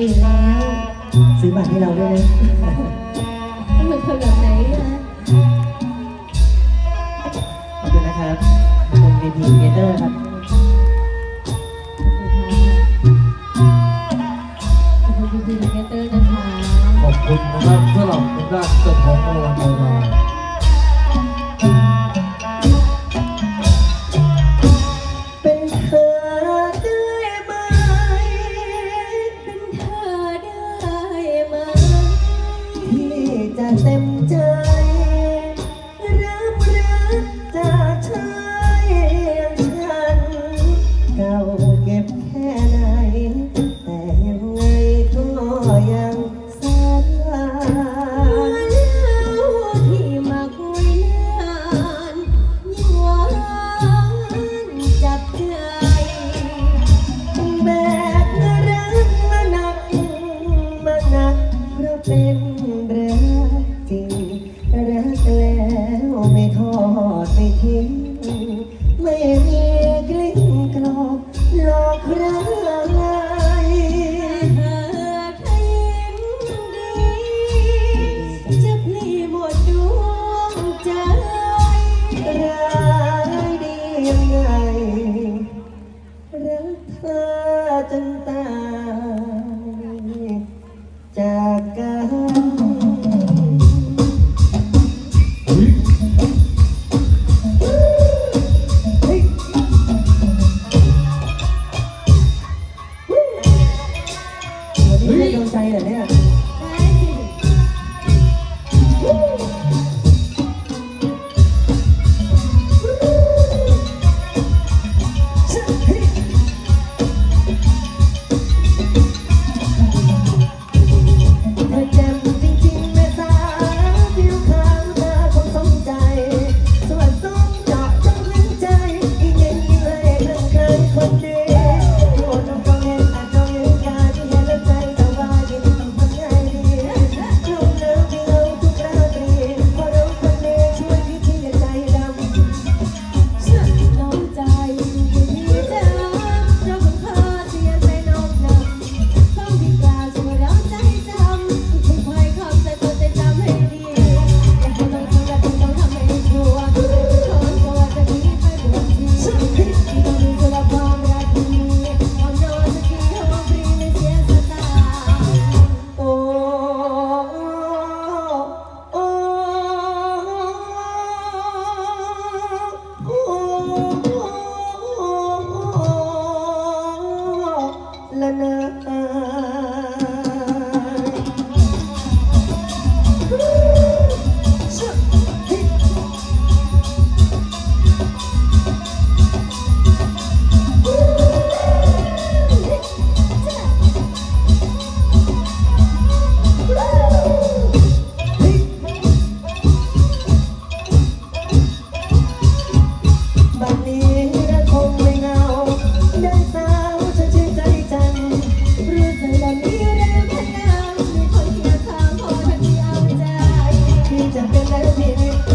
อยู่แล้วซื้อบัตรให้เราด้วยนะต้องเป็นคนแบบไหนนะขอบคุณนะครับวงเวทีเทเตอร์ครับขอบคุณคุณดีเกเตอร์นะคะ ขอบคุณนะครับสำหรับทุกด้านเจ้าของรางวัลเรา จะเต็มใจ จนตา ชีวิต